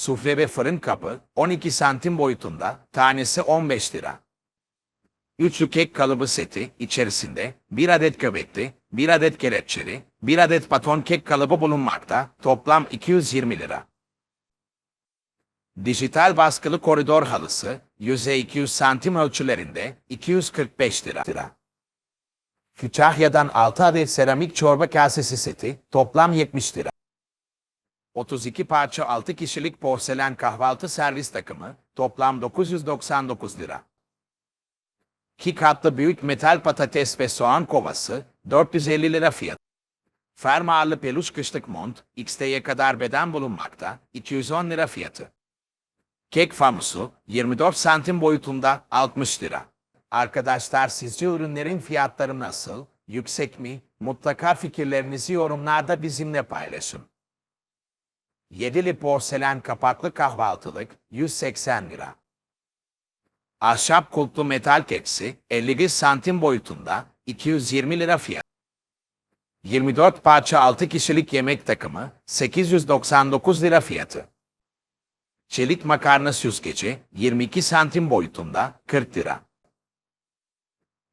Sufle ve fırın kapı 12 santim boyutunda, tanesi 15 lira. Üçlü kek kalıbı seti içerisinde bir adet göbekli, bir adet kelepçeli, bir adet baton kek kalıbı bulunmakta, toplam 220 lira. Dijital baskılı koridor halısı, yüzey 200 santim ölçülerinde 245 lira. Kütahya'dan 6 adet seramik çorba kasesi seti, toplam 70 lira. 32 parça 6 kişilik porselen kahvaltı servis takımı, toplam 999 lira. 2 katlı büyük metal patates ve soğan kovası, 450 lira fiyat. Fermuarlı peluş kışlık mont, XT'ye kadar beden bulunmakta, 210 lira fiyatı. Kek famusu, 24 santim boyutunda, 60 lira. Arkadaşlar sizce ürünlerin fiyatları nasıl? Yüksek mi? Mutlaka fikirlerinizi yorumlarda bizimle paylaşın. Yedili porselen kapaklı kahvaltılık 180 lira. Ahşap kulplu metal keksi 51 santim boyutunda 220 lira fiyat. 24 parça 6 kişilik yemek takımı 899 lira fiyatı. Çelik makarna süzgeci 22 santim boyutunda 40 lira.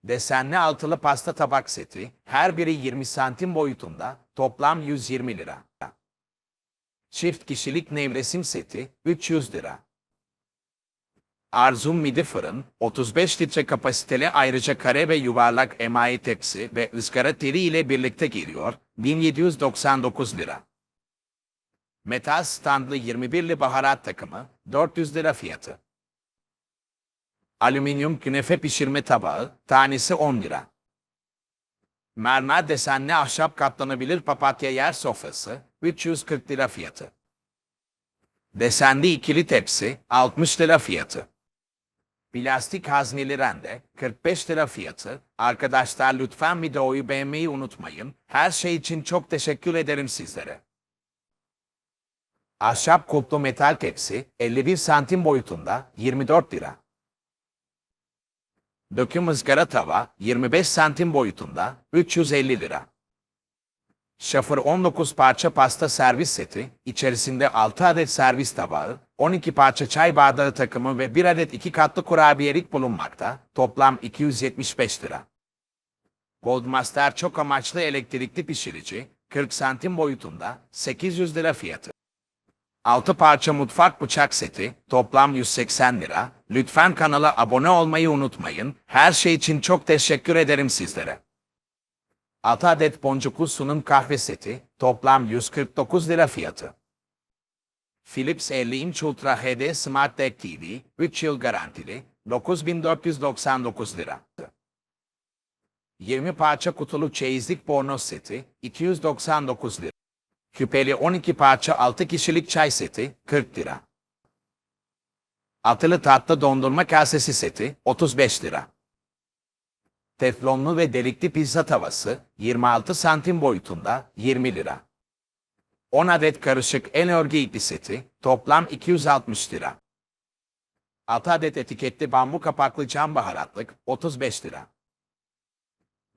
Desenli altılı pasta tabak seti her biri 20 santim boyutunda toplam 120 lira. Çift kişilik nevresim seti 300 lira. Arzum midi fırın 35 litre kapasiteli ayrıca kare ve yuvarlak emayi tepsi ve ızgara teri ile birlikte geliyor 1799 lira. Metal standlı 21'li baharat takımı 400 lira fiyatı. Alüminyum künefe pişirme tabağı tanesi 10 lira. Mermer desenli ahşap katlanabilir papatya yer sofrası 340 lira fiyatı. Desenli ikili tepsi 60 lira fiyatı. Plastik hazneli rende 45 lira fiyatı. Arkadaşlar lütfen videoyu beğenmeyi unutmayın. Her şey için çok teşekkür ederim sizlere. Ahşap kulplu metal tepsi 51 santim boyutunda 24 lira. Döküm ızgara tava 25 santim boyutunda 350 lira. Şafır 19 parça pasta servis seti, içerisinde 6 adet servis tabağı, 12 parça çay bardağı takımı ve 1 adet 2 katlı kurabiyelik bulunmakta, toplam 275 lira. Goldmaster çok amaçlı elektrikli pişirici, 40 santim boyutunda, 800 lira fiyatı. 6 parça mutfak bıçak seti, toplam 180 lira. Lütfen kanala abone olmayı unutmayın. Her şey için çok teşekkür ederim sizlere. 6 adet boncuklu sunum kahve seti, toplam 149 lira fiyatı. Philips 50 inç Ultra HD Smart Deck TV, 3 yıl garantili, 9499 lira. 20 parça kutulu çeyizlik bornoz seti, 299 lira. Küpeli 12 parça 6 kişilik çay seti 40 lira. Atılı tatlı dondurma kasesi seti 35 lira. Teflonlu ve delikli pizza tavası 26 santim boyutunda 20 lira. 10 adet karışık el örgü ipi seti toplam 260 lira. 6 adet etiketli bambu kapaklı cam baharatlık 35 lira.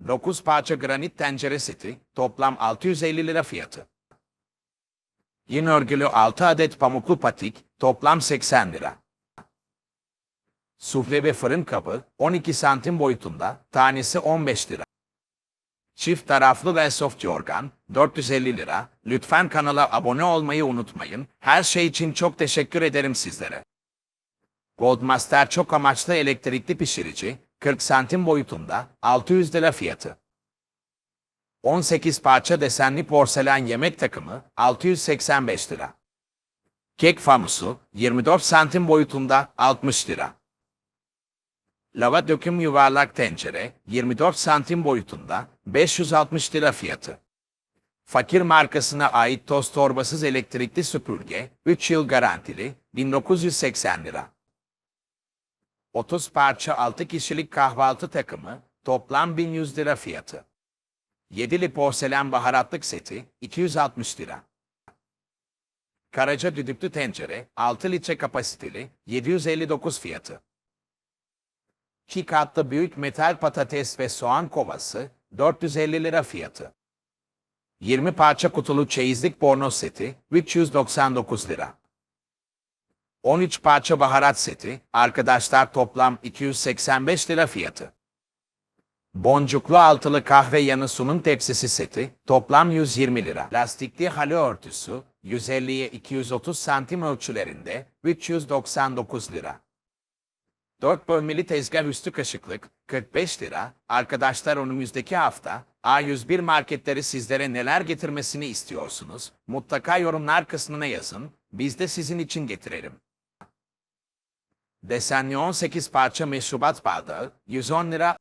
9 parça granit tencere seti toplam 650 lira fiyatı. Yine örgülü 6 adet pamuklu patik, toplam 80 lira. Sufle ve fırın kabı, 12 santim boyutunda, tanesi 15 lira. Çift taraflı ve soft yorgan, 450 lira. Lütfen kanala abone olmayı unutmayın. Her şey için çok teşekkür ederim sizlere. Goldmaster çok amaçlı elektrikli pişirici, 40 santim boyutunda, 600 lira fiyatı. 18 parça desenli porselen yemek takımı 685 lira. Kek famusu 24 santim boyutunda 60 lira. Lava döküm yuvarlak tencere 24 santim boyutunda 560 lira fiyatı. Fakir markasına ait toz torbasız elektrikli süpürge 3 yıl garantili 1980 lira. 30 parça 6 kişilik kahvaltı takımı toplam 1100 lira fiyatı. Yedili porselen baharatlık seti 260 lira. Karaca düdüklü tencere 6 litre kapasiteli 759 fiyatı. 2 katlı büyük metal patates ve soğan kovası 450 lira fiyatı. 20 parça kutulu çeyizlik bornoz seti 399 lira. 13 parça baharat seti, arkadaşlar toplam 285 lira fiyatı. Boncuklu altılı kahve yanı sunum tepsisi seti, toplam 120 lira. Lastikli halı örtüsü, 150'ye 230 santim ölçülerinde, 399 lira. 4 bölmeli tezgah üstü kaşıklık, 45 lira. Arkadaşlar önümüzdeki hafta, A101 marketleri sizlere neler getirmesini istiyorsunuz? Mutlaka yorumlar kısmına yazın, biz de sizin için getirelim. Desenli 18 parça meşrubat bardağı, 110 lira.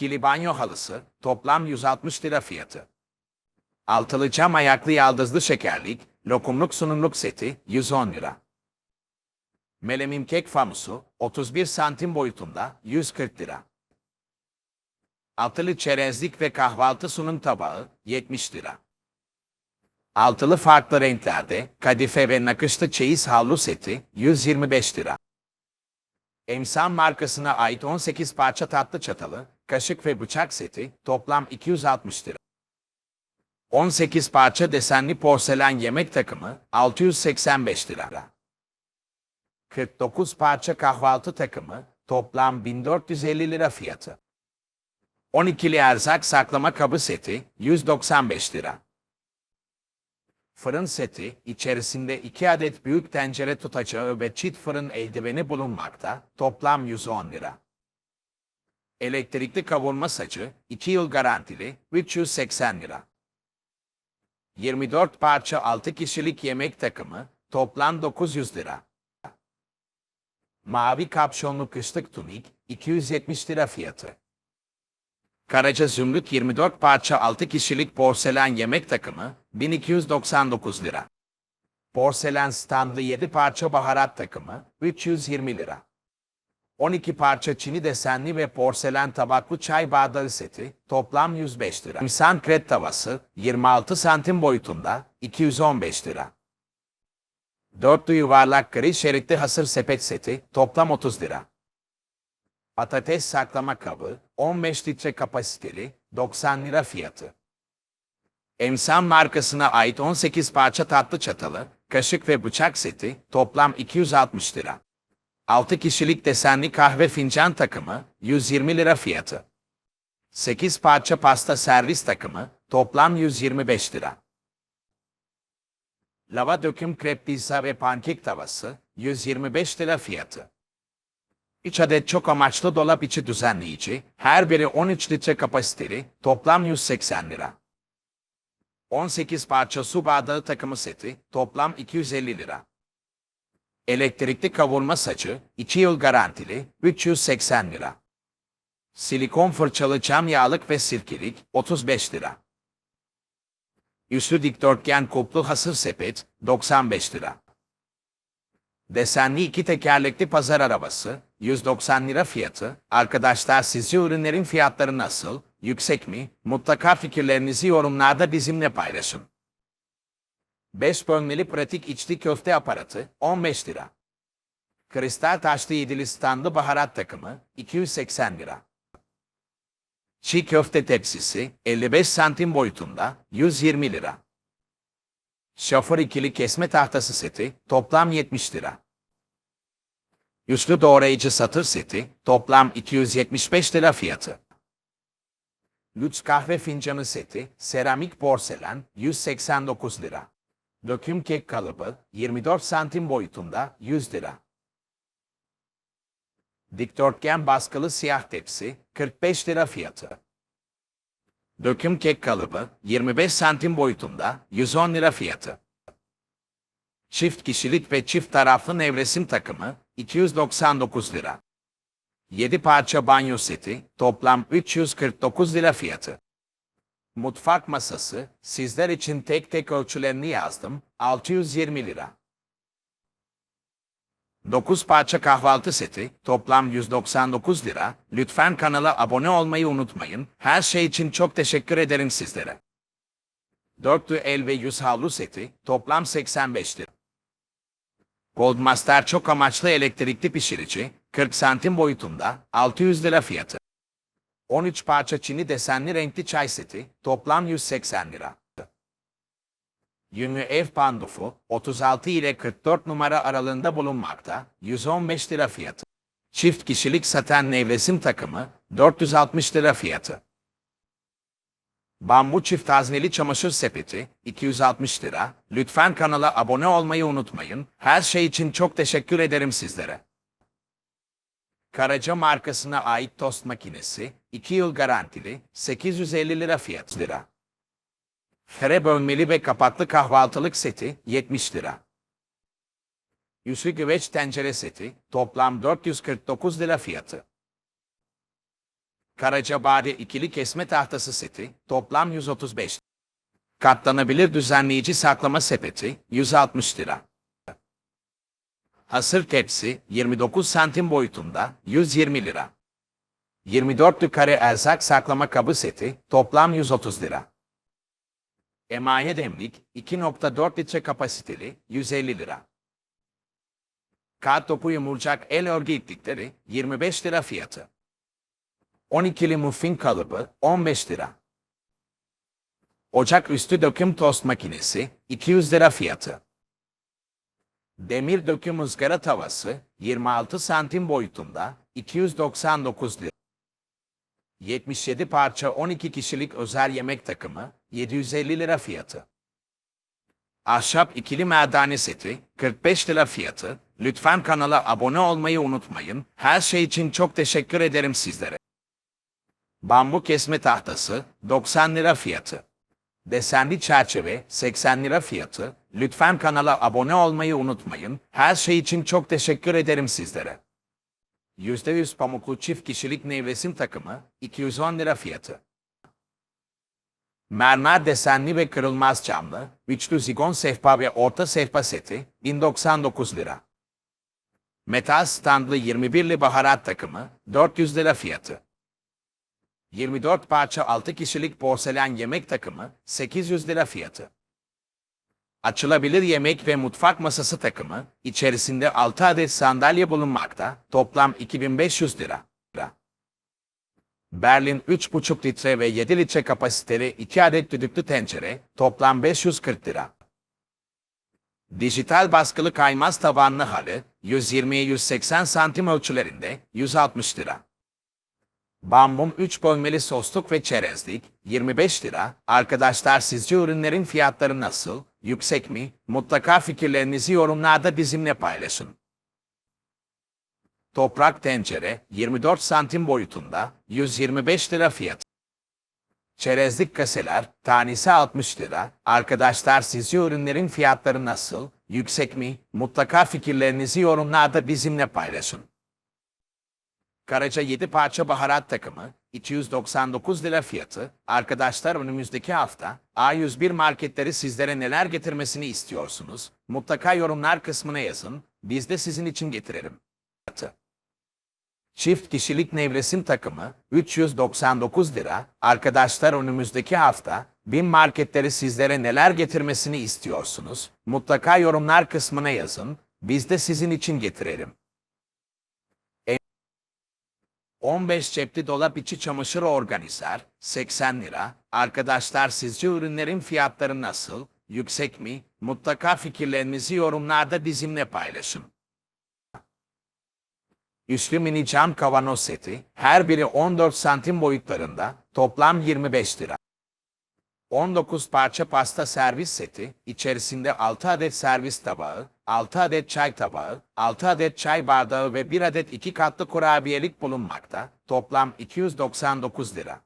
Kili banyo halısı, toplam 160 lira fiyatı. Altılı cam ayaklı yaldızlı şekerlik, lokumluk sunumluk seti, 110 lira. Melemim kek famusu, 31 santim boyutunda, 140 lira. Altılı çerezlik ve kahvaltı sunum tabağı, 70 lira. Altılı farklı renklerde, kadife ve nakışlı çeyiz havlu seti, 125 lira. Emsan markasına ait 18 parça tatlı çatalı, kaşık ve bıçak seti, toplam 260 lira. 18 parça desenli porselen yemek takımı, 685 lira. 49 parça kahvaltı takımı, toplam 1450 lira fiyatı. 12'li erzak saklama kabı seti, 195 lira. Fırın seti, içerisinde 2 adet büyük tencere tutacağı ve çift fırın eldiveni bulunmakta, toplam 110 lira. Elektrikli kavurma sacı, 2 yıl garantili, 380 lira. 24 parça 6 kişilik yemek takımı, toplam 900 lira. Mavi kapşonlu kışlık tunik, 270 lira fiyatı. Karaca Zümrüt 24 parça 6 kişilik porselen yemek takımı, 1299 lira. Porselen standlı 7 parça baharat takımı, 320 lira. 12 parça çini desenli ve porselen tabaklı çay bardağı seti, toplam 105 lira. İnsan kret tavası, 26 santim boyutunda, 215 lira. Dörtlü yuvarlak gri şeritli hasır sepet seti, toplam 30 lira. Patates saklama kabı, 15 litre kapasiteli, 90 lira fiyatı. Emsan markasına ait 18 parça tatlı çatalı, kaşık ve bıçak seti, toplam 260 lira. 6 kişilik desenli kahve fincan takımı, 120 lira fiyatı. 8 parça pasta servis takımı, toplam 125 lira. Lava döküm krep pizza ve pankek tavası, 125 lira fiyatı. 3 adet çok amaçlı dolap içi düzenleyici, her biri 13 litre kapasiteli, toplam 180 lira. 18 parça su bardağı takımı seti, toplam 250 lira. Elektrikli kavurma saçı, 2 yıl garantili, 380 lira. Silikon fırçalı cam yağlık ve sirkelik, 35 lira. Üstü dikdörtgen kuplu hasır sepet, 95 lira. Desenli iki tekerlekli pazar arabası, 190 lira fiyatı. Arkadaşlar sizce ürünlerin fiyatları nasıl? Yüksek mi? Mutlaka fikirlerinizi yorumlarda bizimle paylaşın. 5 bölmeli pratik içli köfte aparatı, 15 lira. Kristal taşlı yedili standlı baharat takımı, 280 lira. Çiğ köfte tepsisi, 55 santim boyutunda, 120 lira. Şoför ikili kesme tahtası seti, toplam 70 lira. Üçlü doğrayıcı satır seti, toplam 275 lira fiyatı. Lüks kahve fincanı seti, seramik porselen, 189 lira. Döküm kek kalıbı, 24 santim boyutunda, 100 lira. Dikdörtgen baskılı siyah tepsi, 45 lira fiyatı. Döküm kek kalıbı, 25 santim boyutunda, 110 lira fiyatı. Çift kişilik ve çift taraflı nevresim takımı, 299 lira. 7 parça banyo seti, toplam 349 lira fiyatı. Mutfak masası, sizler için tek tek ölçülerini yazdım, 620 lira. 9 parça kahvaltı seti, toplam 199 lira. Lütfen kanala abone olmayı unutmayın. Her şey için çok teşekkür ederim sizlere. Dörtlü el ve yüz havlu seti, toplam 85 lira. Goldmaster çok amaçlı elektrikli pişirici, 40 santim boyutunda, 600 lira fiyatı. 13 parça çini desenli renkli çay seti, toplam 180 lira. Yünlü ev pandufu 36 ile 44 numara aralığında bulunmakta. 115 lira fiyatı. Çift kişilik saten nevresim takımı 460 lira fiyatı. Bambu çift hazneli çamaşır sepeti 260 lira. Lütfen kanala abone olmayı unutmayın. Her şey için çok teşekkür ederim sizlere. Karaca markasına ait tost makinesi 2 yıl garantili 850 lira fiyat lira. Fere bölmeli ve kapaklı kahvaltılık seti 70 lira. Yüzü güveç tencere seti toplam 449 lira fiyatı. Karacabade ikili kesme tahtası seti toplam 135. Katlanabilir düzenleyici saklama sepeti 160 lira. Hasır tepsi 29 santim boyutunda 120 lira. 24'lü kare erzak saklama kabı seti toplam 130 lira. Emaye demlik 2.4 litre kapasiteli 150 lira. Kağıt topu yumurcak el örgü iplikleri 25 lira fiyatı. 12'li muffin kalıbı 15 lira. Ocak üstü döküm tost makinesi 200 lira fiyatı. Demir döküm ızgara tavası 26 santim boyutunda 299 lira. 77 parça 12 kişilik özel yemek takımı 750 lira fiyatı. Ahşap ikili merdane seti 45 lira fiyatı. Lütfen kanala abone olmayı unutmayın. Her şey için çok teşekkür ederim sizlere. Bambu kesme tahtası 90 lira fiyatı. Desenli çerçeve 80 lira fiyatı. Lütfen kanala abone olmayı unutmayın. Her şey için çok teşekkür ederim sizlere. %100 pamuklu çift kişilik nevresim takımı 210 lira fiyatı. Mermer desenli ve kırılmaz camlı, üçlü zigon sehpa ve orta sehpa seti 1099 lira. Metal standlı 21'li baharat takımı 400 lira fiyatı. 24 parça 6 kişilik porselen yemek takımı 800 lira fiyatı. Açılabilir yemek ve mutfak masası takımı içerisinde 6 adet sandalye bulunmakta toplam 2500 lira. Berlin 3,5 litre ve 7 litre kapasiteli 2 adet düdüklü tencere toplam 540 lira. Dijital baskılı kaymaz tabanlı halı 120-180 santim ölçülerinde 160 lira. Bambum 3 bölmeli sosluk ve çerezlik 25 lira. Arkadaşlar sizce ürünlerin fiyatları nasıl? Yüksek mi? Mutlaka fikirlerinizi yorumlarda bizimle paylaşın. Toprak tencere 24 santim boyutunda 125 lira fiyat. Çerezlik kaseler tanesi 60 lira. Arkadaşlar sizce ürünlerin fiyatları nasıl? Yüksek mi? Mutlaka fikirlerinizi yorumlarda bizimle paylaşın. Karaca 7 parça baharat takımı 299 lira fiyatı. Arkadaşlar önümüzdeki hafta A101 marketleri sizlere neler getirmesini istiyorsunuz? Mutlaka yorumlar kısmına yazın. Biz de sizin için getirelim. Çift kişilik nevresim takımı 399 lira. Arkadaşlar önümüzdeki hafta bin marketleri sizlere neler getirmesini istiyorsunuz? Mutlaka yorumlar kısmına yazın. Biz de sizin için getirelim. 15 cepli dolap içi çamaşır organizer 80 lira. Arkadaşlar sizce ürünlerin fiyatları nasıl? Yüksek mi? Mutlaka fikirlerinizi yorumlarda bizimle paylaşın. Üçlü mini cam kavanoz seti, her biri 14 santim boyutlarında, toplam 25 lira. 19 parça pasta servis seti, içerisinde 6 adet servis tabağı, 6 adet çay tabağı, 6 adet çay bardağı ve 1 adet 2 katlı kurabiyelik bulunmakta, toplam 299 lira.